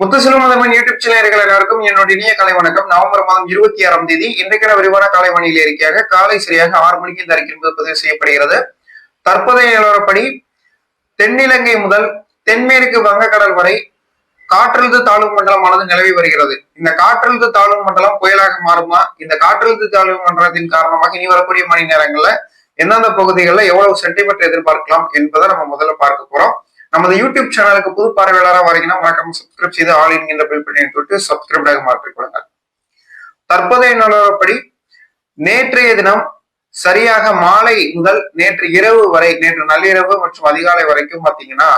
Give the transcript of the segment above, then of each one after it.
முத்துசிலமதமன் YouTube சேனல்கள் எல்லாருக்கும் என்னுடைய இனிய காலை வணக்கம். நவம்பர் மாதம் இருபத்தி ஆறாம் தேதி இன்றைக்கான விரிவான காலை வானிலை காலை சரியாக ஆறு மணிக்கு இந்த அறிக்கை என்பது பதிவு செய்யப்படுகிறது. தற்போதைய நிலவரப்படி தென்னிலங்கை முதல் தென்மேற்கு வங்கக்கடல் வரை காற்றழுத்த தாழ்வு மண்டலமானது நிலவி வருகிறது. இந்த காற்றழுத்த தாழ்வு மண்டலம் புயலாக மாறுமா? இந்த காற்றழுத்த தாழ்வு மண்டலத்தின் காரணமாக இனி வரக்கூடிய மணி நேரங்கள்ல எந்தெந்த பகுதிகளில் எவ்வளவு சென்டிமீட்டர் எதிர்பார்க்கலாம் என்பதை நம்ம முதல்ல பார்க்க போறோம். நமது யூடியூப் சேனலுக்கு புது பார்வையாளராக வரீங்கன்னா மறக்காம சப்ஸ்கிரைப் செய்து ஆல் என்கின்ற பில் பண்ணி தொட்டு சப்ஸ்கிரைப்டாக மாற்றிக் கொள்ளுங்கள். தற்போதைய நிலவரப்படி நேற்றைய தினம் சரியாக மாலை முதல் நேற்று இரவு வரை நேற்று நள்ளிரவு மற்றும் அதிகாலை வரைக்கும் பாத்தீங்கன்னா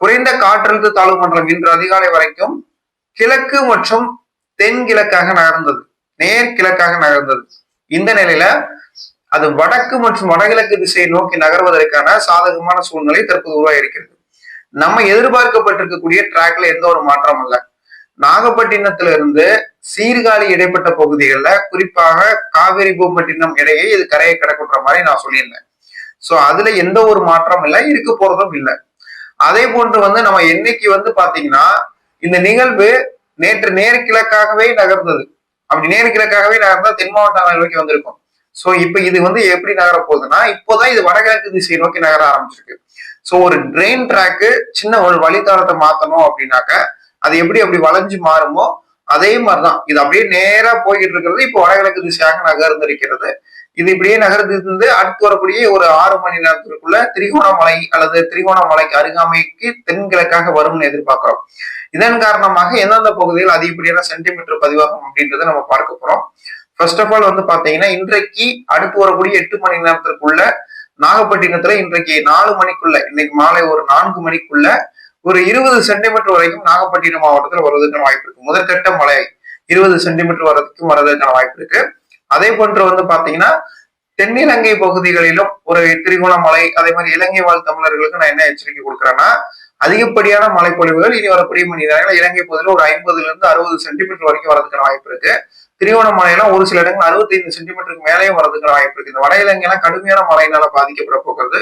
குறைந்த காற்றழுத்த தாழ்வு மண்டலம் இன்று அதிகாலை வரைக்கும் கிழக்கு மற்றும் தென்கிழக்காக நகர்ந்தது. நேர் கிழக்காக நகர்ந்தது. இந்த நிலையில அது வடக்கு மற்றும் வடகிழக்கு திசையை நோக்கி நகர்வதற்கான சாதகமான சூழ்நிலை தற்போது உருவாகியிருக்கிறது. நம்ம எதிர்பார்க்கப்பட்டிருக்கக்கூடிய டிராக்ல எந்த ஒரு மாற்றமும் இல்லை. நாகப்பட்டினத்துல இருந்து சீர்காழி இடைப்பட்ட பகுதிகளில் குறிப்பாக காவிரி பூம்பட்டினம் இடையே இது கரையை கிடக்குன்ற மாதிரி நான் சொல்லியிருந்தேன். சோ அதுல எந்த ஒரு மாற்றம் இல்லை இருக்க போறதும் இல்லை. அதே போன்று வந்து நம்ம என்னைக்கு வந்து பாத்தீங்கன்னா இந்த நிகழ்வு நேற்று நேர்கிழக்காகவே நகர்ந்தது. அப்படி நேர்கிழக்காகவே நகர்ந்தா தென் மாவட்டங்கள் நோக்கி வந்திருக்கும். சோ இப்ப இது வந்து எப்படி நகர போகுதுன்னா இப்போதான் இது வடகிழக்கு திசை நோக்கி நகர ஆரம்பிச்சிருக்கு. சோ ஒரு ட்ரெயின் ட்ராக்கு சின்ன ஒரு வழித்தடத்தை மாற்றணும் அப்படின்னாக்க அது எப்படி அப்படி வளைஞ்சு மாறுமோ அதே மாதிரிதான். இது அப்படியே நேரா போய்கிட்டு இருக்கிறது இப்போ வடகிழக்கு திசையாக நகர்ந்திருக்கிறது. இது இப்படியே நகர்ந்து அடுத்து வரக்கூடிய ஒரு ஆறு மணி நேரத்திற்குள்ள திரிகோணமலை அல்லது திரிகோணமலைக்கு அருகாமைக்கு தென்கிழக்காக வரும்னு எதிர்பார்க்கிறோம். இதன் காரணமாக எந்தெந்த பகுதியில் அதிகப்படியான சென்டிமீட்டர் பதிவாகும் அப்படின்றத நம்ம பார்க்க போறோம். ஃபர்ஸ்ட் ஆஃப் ஆல் வந்து பாத்தீங்கன்னா இன்றைக்கு அடுத்து வரக்கூடிய எட்டு மணி நேரத்திற்குள்ள நாகப்பட்டினத்துல இன்றைக்கு நாலு மணிக்குள்ள இன்னைக்கு மாலை ஒரு நான்கு மணிக்குள்ள ஒரு இருபது சென்டிமீட்டர் வரைக்கும் நாகப்பட்டினம் மாவட்டத்தில் வருவதற்கான வாய்ப்பு இருக்கு. முதற்கட்ட மழை இருபது சென்டிமீட்டர் வரதுக்கும் வர்றதுக்கான வாய்ப்பு இருக்கு. அதே போன்று வந்து பாத்தீங்கன்னா தென்னிலங்கை பகுதிகளிலும் ஒரு திரிகோணமலை அதே மாதிரி இலங்கை வாழ் தமிழர்களுக்கு நான் என்ன எச்சரிக்கை கொடுக்குறேன்னா அதிகப்படியான மழைப்பொழிவுகள் இனி வரக்கூடிய மணி நேரங்கள் இலங்கை பகுதியில் ஒரு ஐம்பதுல இருந்து அறுபது சென்டிமீட்டர் வரைக்கும் வரதுக்கான வாய்ப்பு இருக்கு. திருவோணமலையில ஒரு சில இடங்கள் அறுபத்தைந்து சென்டிமீட்டருக்கு மேலேயும் வரதுக்கான வாய்ப்பு இருக்கு. இந்த வட இலங்கையெல்லாம் கடுமையான மழையினால பாதிக்கப்பட போகிறது.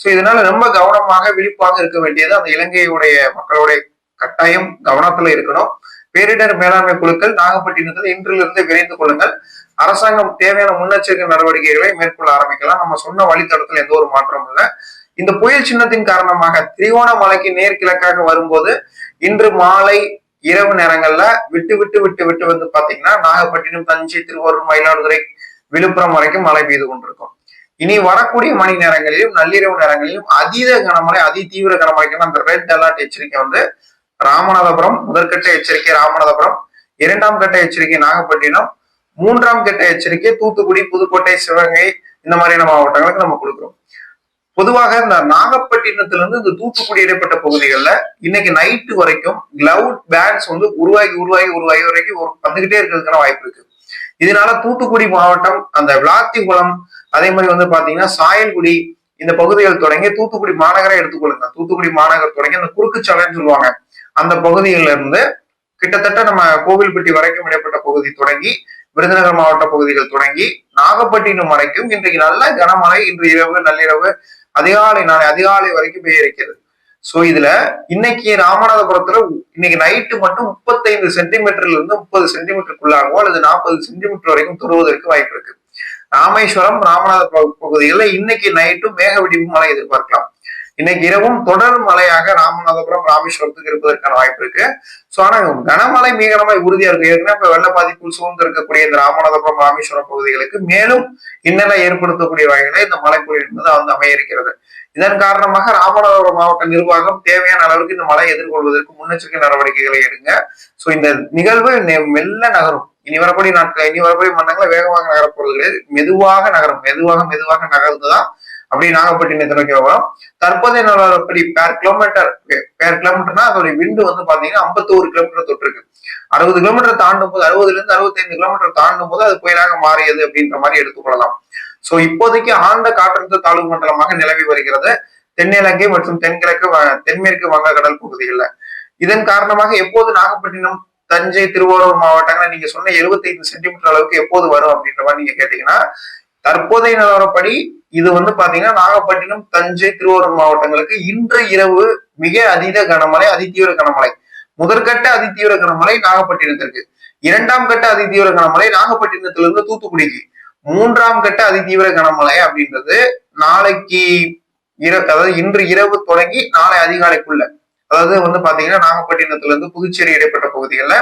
சோ இதனால ரொம்ப கவனமாக விழிப்பாக இருக்க வேண்டியது அந்த இலங்கையுடைய மக்களுடைய கட்டாயம் கவனத்துல இருக்கணும். பேரிடர் மேலாண்மை குழுக்கள் நாகப்பட்டினத்தில் இன்றிலிருந்து விரைந்து கொள்ளுங்கள். அரசாங்கம் தேவையான முன்னெச்சரிக்கை நடவடிக்கைகளை மேற்கொள்ள ஆரம்பிக்கலாம். நம்ம சொன்ன வழித்தடத்தில் எந்த ஒரு மாற்றமும் இல்லை. இந்த புயல் சின்னத்தின் காரணமாக திரிகோணமலைக்கு நேர்கிழக்காக வரும்போது இன்று மாலை இரவு நேரங்கள்ல விட்டு விட்டு விட்டு விட்டு வந்து பாத்தீங்கன்னா நாகப்பட்டினம் தஞ்சை திருவாரூர் மயிலாடுதுறை விழுப்புரம் வரைக்கும் மழை பெய்து கொண்டிருக்கும். இனி வரக்கூடிய மணி நேரங்களிலும் நள்ளிரவு நேரங்களிலும் அதீத கனமழை அதி தீவிர கனமழைக்கு அந்த ரெட் அலர்ட் எச்சரிக்கை வந்து ராமநாதபுரம் முதற்கட்ட எச்சரிக்கை ராமநாதபுரம் இரண்டாம் கட்ட எச்சரிக்கை நாகப்பட்டினம் மூன்றாம் கட்ட எச்சரிக்கை தூத்துக்குடி புதுக்கோட்டை சிவகங்கை இந்த மாதிரியான மாவட்டங்களுக்கு நம்ம கொடுக்குறோம். பொதுவாக இந்த நாகப்பட்டினத்திலிருந்து இந்த தூத்துக்குடி இடைப்பட்ட பகுதிகளில் இன்னைக்கு நைட்டு வரைக்கும் கிளவுட் பேண்ட்ஸ் வந்து உருவாகி உருவாகி உருவாகி வரைக்கும் வந்துகிட்டே இருக்கிறதுக்கான வாய்ப்பு இருக்கு. இதனால தூத்துக்குடி மாவட்டம் அந்த விளாத்திகுளம் அதே மாதிரி வந்து பாத்தீங்கன்னா சாயல்குடி இந்த பகுதிகள் தொடங்கி தூத்துக்குடி மாநகரை எடுத்துக்கொள்ளுங்க. தூத்துக்குடி மாநகர் தொடங்கி அந்த குறுக்கு சாலைன்னு சொல்லுவாங்க. அந்த பகுதியில இருந்து கிட்டத்தட்ட நம்ம கோவில்பட்டி வரைக்கும் இடைப்பட்ட பகுதி தொடங்கி விருதுநகர் மாவட்ட பகுதிகள் தொடங்கி நாகப்பட்டினம் வரைக்கும் இன்றைக்கு நல்ல கனமழை இன்று இரவு நள்ளிரவு அதிகாலை நாளை அதிகாலை வரைக்கும் பெய்ய இருக்கிறது. சோ இதுல இன்னைக்கு ராமநாதபுரத்துல இன்னைக்கு நைட்டு மட்டும் முப்பத்தைந்து சென்டிமீட்டர்ல இருந்து முப்பது சென்டிமீட்டருக்குள்ளாகவோ அல்லது நாற்பது சென்டிமீட்டர் வரைக்கும் துருவதற்கு வாய்ப்பு இருக்கு ராமேஸ்வரம் ராமநாதபுரம் பகுதிகளில் இன்னைக்கு நைட்டும் மேக வெடிப்பு மழை எதிர்பார்க்கலாம். இன்னைக்கு இரவும் தொடர் மழையாக ராமநாதபுரம் ராமேஸ்வரத்துக்கு இருப்பதற்கான வாய்ப்பு இருக்கு. சோ ஆனா கனமழை மீகனமாய் உறுதியா இருக்கு. ஏற்கனவே இப்ப வெள்ள பாதிப்பு சூழ்ந்து இருக்கக்கூடிய இந்த ராமநாதபுரம் ராமேஸ்வரம் பகுதிகளுக்கு மேலும் இன்னலை ஏற்படுத்தக்கூடிய வகையில இந்த மழை பொழிவு என்பது வந்து அமைய இருக்கிறது இதன் காரணமாக ராமநாதபுரம் மாவட்ட நிர்வாகம் தேவையான அளவுக்கு இந்த மழையை எதிர்கொள்வதற்கு முன்னெச்சரிக்கை நடவடிக்கைகளை எடுங்க. சோ இந்த நிகழ்வு மெல்ல நகரும். இனி வரக்கூடிய நாட்கள் இனி வரக்கூடிய மன்னங்களை வேகமாக நகரப்போறது கிடையாது. மெதுவாக நகரும். மெதுவாக மெதுவாக நகர்ந்துதான் அப்படி நாகப்பட்டினத்தை நோக்கி வரும் தற்போதைய நிலவரப்படி பேர் கிலோமீட்டர் பேர் கிலோமீட்டர்னா அதோட விண்டு வந்து பாத்தீங்கன்னா ஐம்பத்தோரு கிலோமீட்டர் தொட்டிருக்கு அறுபது கிலோமீட்டர் தாண்டும் போது அறுபதுல இருந்து அறுபத்தைந்து கிலோமீட்டர் தாண்டும் போது அது புயலாக மாறியது அப்படின்ற மாதிரி எடுத்துக்கொள்ளலாம் சோ இப்போதைக்கு ஆழ்ந்த காற்றழுத்த தாழ்வு மண்டலமாக நிலவி வருகிறது. தென்னிலங்கை மற்றும் தென்கிழக்கு தென்மேற்கு வங்கக்கடல் பகுதிகளில். இதன் காரணமாக எப்போது நாகப்பட்டினம் தஞ்சை திருவாரூர் மாவட்டங்கள் நீங்க சொன்ன எழுபத்தைந்து சென்டிமீட்டர் அளவுக்கு எப்போது வரும் அப்படின்ற மாதிரி நீங்க கேட்டீங்கன்னா தற்போதைய நிலவரப்படி இது வந்து பாத்தீங்கன்னா நாகப்பட்டினம் தஞ்சை திருவாரூர் மாவட்டங்களுக்கு இன்று இரவு மிக அதீத கனமழை அதிதீவிர கனமழை. முதற்கட்ட அதிதீவிர கனமழை நாகப்பட்டினத்திற்கு. இரண்டாம் கட்ட அதிதீவிர கனமழை நாகப்பட்டினத்திலிருந்து தூத்துக்குடிக்கு. மூன்றாம் கட்ட அதிதீவிர கனமழை அப்படின்றது நாளைக்கு இரவு அதாவது இன்று இரவு தொடங்கி நாளை அதிகாலைக்குள்ள. அதாவது வந்து பாத்தீங்கன்னா நாகப்பட்டினத்துல இருந்து புதுச்சேரி இடைப்பட்ட பகுதிகளில்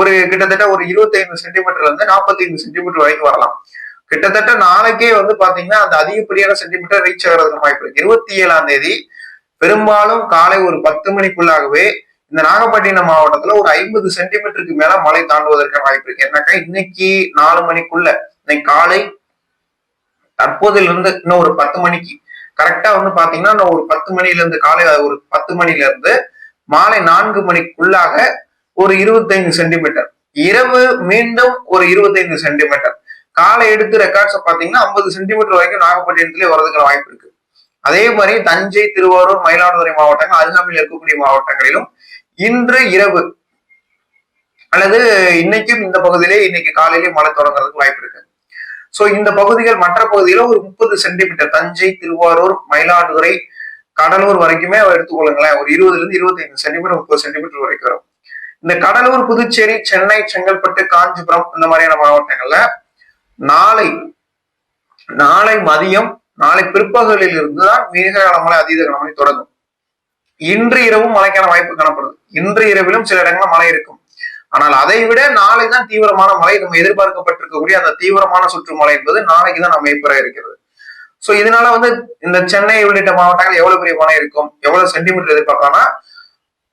ஒரு கிட்டத்தட்ட ஒரு இருபத்தி ஐந்து சென்டிமீட்டர்ல இருந்து நாற்பத்தைந்து சென்டிமீட்டர் வரைக்கும் வரலாம். கிட்டத்தட்ட நாளைக்கே வந்து பாத்தீங்கன்னா அந்த அதிகப்படியான சென்டிமீட்டர் ரீச் ஆகிறதுக்கு வாய்ப்பு இருக்கு. இருபத்தி ஏழாம் தேதி பெரும்பாலும் காலை ஒரு பத்து மணிக்குள்ளாகவே இந்த நாகப்பட்டினம் மாவட்டத்துல ஒரு ஐம்பது சென்டிமீட்டருக்கு மேல மழை தாண்டுவதற்கான வாய்ப்பு இருக்கு. என்னக்கா இன்னைக்கு நாலு மணிக்குள்ள இன்னைக்கு காலை தற்போதுல இருந்து இன்னும் ஒரு பத்து மணிக்கு கரெக்டா வந்து பாத்தீங்கன்னா இன்னும் ஒரு பத்து மணில இருந்து காலை ஒரு பத்து மணில இருந்து மாலை நான்கு மணிக்குள்ளாக ஒரு இருபத்தைந்து சென்டிமீட்டர் இரவு மீண்டும் ஒரு இருபத்தைந்து சென்டிமீட்டர் காலை எடுத்து ரெக்கார்ட்ஸ் பாத்தீங்கன்னா ஐம்பது சென்டிமீட்டர் வரைக்கும் நாகப்பட்டினத்திலே வரதுக்கான வாய்ப்பு இருக்கு. அதே மாதிரி தஞ்சை திருவாரூர் மயிலாடுதுறை மாவட்டங்கள் அருகாமையில் இருக்கக்கூடிய மாவட்டங்களிலும் இன்று இரவு அல்லது இன்னைக்கும் இந்த பகுதியிலே இன்னைக்கு காலையிலே மழை தொடங்குறதுக்கு வாய்ப்பு இருக்கு. சோ இந்த பகுதிகள் மற்ற பகுதியில ஒரு முப்பது சென்டிமீட்டர் தஞ்சை திருவாரூர் மயிலாடுதுறை கடலூர் வரைக்குமே எடுத்துக்கொள்ளுங்களேன். ஒரு இருபதுல இருந்து இருபத்தி சென்டிமீட்டர் முப்பது சென்டிமீட்டர் வரைக்கும் வரும். இந்த கடலூர் புதுச்சேரி சென்னை செங்கல்பட்டு காஞ்சிபுரம் இந்த மாதிரியான மாவட்டங்கள்ல நாளை நாளை மதியம் நாளை பிற்பகலில் இருந்துதான் மிக கனமழை அதீத கனமழை தொடங்கும். இன்று இரவும் மழைக்கான வாய்ப்பு காணப்படுது. இன்று இரவிலும் சில இடங்களில் மழை இருக்கும். ஆனால் அதை விட நாளை தான் தீவிரமான மழை நம்ம எதிர்பார்க்கப்பட்டிருக்கக்கூடிய அந்த தீவிரமான சுற்றுமழை என்பது நாளைக்கு தான் நம்ம பெற இருக்கிறது. சோ இதனால வந்து இந்த சென்னை உள்ளிட்ட மாவட்டங்கள் எவ்வளவு பெரிய மழை இருக்கும் எவ்வளவு சென்டிமீட்டர் எதிர்பார்க்கலாம்னா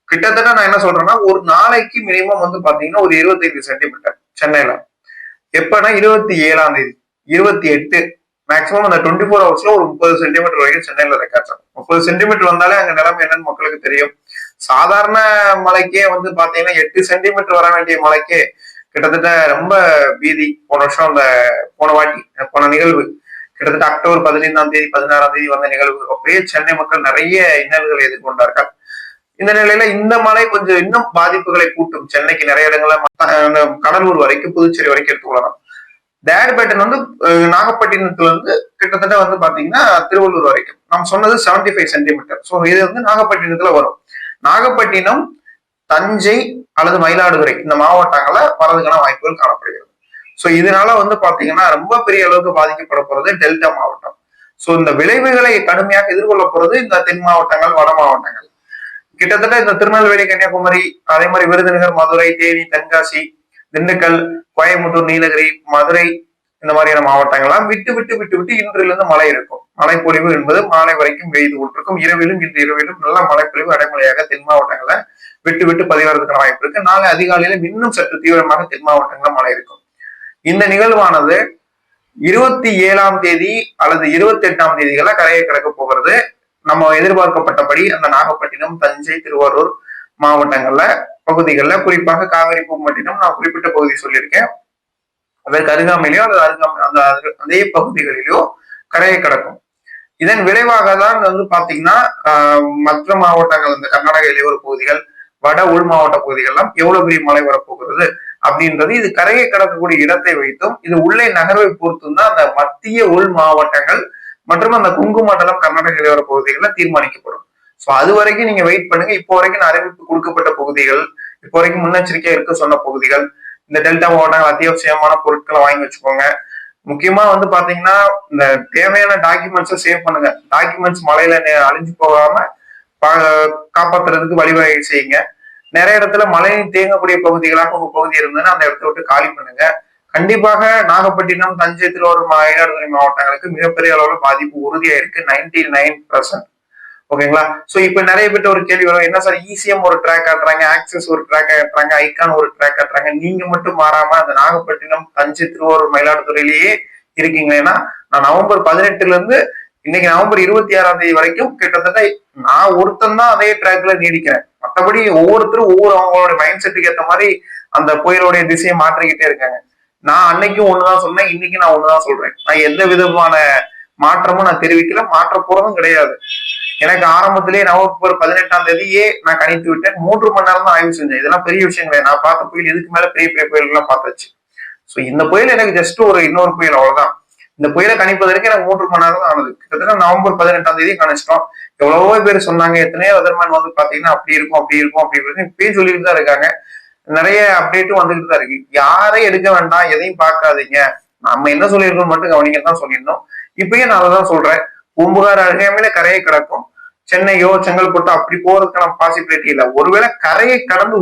கிட்டத்தட்ட நான் என்ன சொல்றேன்னா ஒரு நாளைக்கு மினிமம் வந்து பாத்தீங்கன்னா ஒரு இருபத்தைந்து சென்டிமீட்டர் சென்னையில. எப்பனா இருபத்தி ஏழாம் தேதி இருபத்தி எட்டு. மேக்சிமம் அந்த டுவெண்ட்டி ஃபோர் ஹவர்ஸ்ல ஒரு முப்பது சென்டிமீட்டர் வரைக்கும் சென்னையில ரெக்கார்ட் ஆகும் முப்பது சென்டிமீட்டர் வந்தாலே அங்க நிலைமை என்னன்னு மக்களுக்கு தெரியும். சாதாரண மலைக்கே வந்து பாத்தீங்கன்னா எட்டு சென்டிமீட்டர் வர வேண்டிய மலைக்கே கிட்டத்தட்ட ரொம்ப பீதி. போன வருஷம் அந்த போன வாட்டி போன நிகழ்வு. கிட்டத்தட்ட அக்டோபர் பதினைந்தாம் தேதி பதினாறாம் தேதி வந்த நிகழ்வு. அப்பயே சென்னை மக்கள் நிறைய இன்னல்களை எதிர்கொண்டார்கள். இந்த நிலையில இந்த மழை கொஞ்சம் இன்னும் பாதிப்புகளை கூட்டும். சென்னைக்கு நிறைய இடங்கள்ல கடலூர் வரைக்கும் புதுச்சேரி வரைக்கும் எடுத்துக்கொள்ளலாம் டேட் பேட்டன் வந்து நாகப்பட்டினத்துல இருந்து கிட்டத்தட்ட வந்து பாத்தீங்கன்னா திருவள்ளூர் வரைக்கும். நாம் சொன்னது செவன்டி ஃபைவ் சென்டிமீட்டர் ஸோ இது வந்து நாகப்பட்டினத்துல வரும். நாகப்பட்டினம் தஞ்சை அல்லது மயிலாடுதுறை இந்த மாவட்டங்களை வரதுக்கான வாய்ப்புகள் காணப்படுகிறது. ஸோ இதனால வந்து பாத்தீங்கன்னா ரொம்ப பெரிய அளவுக்கு பாதிக்கப்பட போறது டெல்டா மாவட்டம். ஸோ இந்த விளைவுகளை கடுமையாக எதிர்கொள்ள போறது இந்த தென் மாவட்டங்கள் வட மாவட்டங்கள். கிட்டத்தட்ட இந்த திருநெல்வேலி கன்னியாகுமரி அதே மாதிரி விருதுநகர் மதுரை தேனி தென்காசி திண்டுக்கல் கோயம்புத்தூர் நீலகிரி மதுரை இந்த மாதிரியான மாவட்டங்கள்லாம் விட்டு விட்டு விட்டு விட்டு இன்றிலிருந்து மழை இருக்கும். மழைப்பொழிவு என்பது மாலை வரைக்கும் பெய்து கொண்டிருக்கும். இரவிலும் இன்று இரவிலும் நல்ல மழைப்பொழிவு அடைமுறையாக தென் மாவட்டங்களை விட்டு விட்டு பதிவறதுக்கான வாய்ப்பு இருக்கு. நாளை அதிகாலையில இன்னும் சற்று தீவிரமாக தென் மாவட்டங்களில் மழை இருக்கும். இந்த நிகழ்வானது இருபத்தி ஏழாம் தேதி அல்லது இருபத்தி எட்டாம் தேதிகளை கரையை கிடக்க போகிறது. நம்ம எதிர்பார்க்கப்பட்டபடி அந்த நாகப்பட்டினம் தஞ்சை திருவாரூர் மாவட்டங்கள்ல பகுதிகளில் குறிப்பாக காவிரி பூம்பட்டினம் நான் குறிப்பிட்ட பகுதி சொல்லியிருக்கேன். அதற்கு அருகாமையிலோ அல்லது அருகாமை அந்த அதே பகுதிகளிலோ கரையை கிடக்கும். இதன் விளைவாக தான் வந்து பாத்தீங்கன்னா மற்ற மாவட்டங்கள் இந்த கர்நாடக இளையோர பகுதிகள் வட உள் மாவட்ட பகுதிகள்லாம் எவ்வளவு பெரிய மழை வரப்போகிறது அப்படின்றது இது கரையை கடக்கக்கூடிய இடத்தை வைத்தும் இது உள்ளே நகர்வை பொறுத்தும் தான் அந்த மத்திய உள் மாவட்டங்கள் மற்றும் அந்த குங்கு மண்டலம் கர்நாடக இடையோர பகுதிகளில் தீர்மானிக்கப்படும். ஸோ அது வரைக்கும் நீங்க வெயிட் பண்ணுங்க. இப்போ வரைக்கும் அறிவிப்பு கொடுக்கப்பட்ட பகுதிகள் இப்போ வரைக்கும் முன்னெச்சரிக்கையா இருக்க சொன்ன பகுதிகள் இந்த டெல்டா மாவட்டங்கள் அத்தியாவசியமான பொருட்களை வாங்கி வச்சுக்கோங்க. முக்கியமா வந்து பாத்தீங்கன்னா இந்த தேவையான டாக்குமெண்ட்ஸை சேவ் பண்ணுங்க. டாக்குமெண்ட்ஸ் மலையில அழிஞ்சு போகாம காப்பாத்துறதுக்கு வழிவகை செய்யுங்க. நிறைய இடத்துல மழை தேங்கக்கூடிய பகுதிகளாக உங்க பகுதி இருந்ததுன்னா அந்த இடத்த விட்டு காலி பண்ணுங்க. கண்டிப்பாக நாகப்பட்டினம் தஞ்சை திருவாரூர் மயிலாடுதுறை மாவட்டங்களுக்கு மிகப்பெரிய அளவுல பாதிப்பு உறுதியா இருக்கு நைன்டி நைன் பர்சன்ட் ஓகேங்களா? சோ இப்ப நிறைய பேர்ட்ட ஒரு கேள்வி வரும் என்ன சார் ஈசிஎம் ஒரு ட்ராக் காட்டுறாங்க ஆக்சஸ் ஒரு ட்ராக் காட்டுறாங்க ஐக்கான் ஒரு ட்ராக் காட்டுறாங்க நீங்க மட்டும் மாறாம அந்த நாகப்பட்டினம் தஞ்சை திருவாரூர் மயிலாடுதுறையிலேயே இருக்கீங்களேன்னா நான் நவம்பர் பதினெட்டுல இருந்து இன்னைக்கு நவம்பர் இருபத்தி ஆறாம் தேதி வரைக்கும் கிட்டத்தட்ட நான் ஒருத்தன் தான் அதே ட்ராக்ல நீடிக்கிறேன். மற்றபடி ஒவ்வொருத்தரும் ஒவ்வொரு அவங்களோட மைண்ட் செட்டுக்கு ஏற்ற மாதிரி அந்த புயலுடைய திசையை மாற்றிக்கிட்டே இருக்காங்க. நான் அன்னைக்கும் ஒண்ணுதான் சொன்னேன் இன்னைக்கு நான் ஒண்ணுதான் சொல்றேன். நான் எந்த விதமான மாற்றமும் நான் தெரிவிக்கல மாற்ற போறதும் கிடையாது. எனக்கு ஆரம்பத்திலேயே நவம்பர் பதினெட்டாம் தேதியே நான் கணித்து விட்டேன். மூன்று மணி நேரம் தான் ஆய்வு செஞ்சேன். இதெல்லாம் பெரிய விஷயம் கிடையாது. நான் பார்த்த புயல் இதுக்கு மேல பெரிய பெரிய புயல் எல்லாம் பார்த்தாச்சு. ஸோ இந்த புயல் எனக்கு ஜஸ்ட் ஒரு இன்னொரு புயல் அவ்வளவுதான். இந்த புயலை கணிப்பதற்கு எனக்கு மூன்று மணி நேரம் தான் ஆனது. கிட்டத்தட்ட நவம்பர் பதினெட்டாம் தேதி கணிச்சிட்டோம். எவ்வளவோ பேர் சொன்னாங்க எத்தனையோ வெதர்மேன் வந்து பாத்தீங்கன்னா அப்படி இருக்கும் அப்படி இருக்கும் அப்படி இருக்கும். இப்பயும் சொல்லிட்டு தான் இருக்காங்க. நிறைய அப்டேட்டும் வந்துகிட்டு தான் இருக்கு. யாரையும் எடுக்க வேண்டாம் எதையும் பார்க்காதீங்க. நம்ம என்ன சொல்லியிருக்கோம் மட்டும் கவனிக்க தான் சொல்லியிருந்தோம். இப்பயும் நான் அதை தான் சொல்றேன். பூம்புகார் அருகாமையில கரையை கிடக்கும். சென்னையோ செங்கல்பட்டோ அப்படி போறதுக்கான பாசிபிலிட்டி இல்லை. ஒருவேளை கரையை கடந்து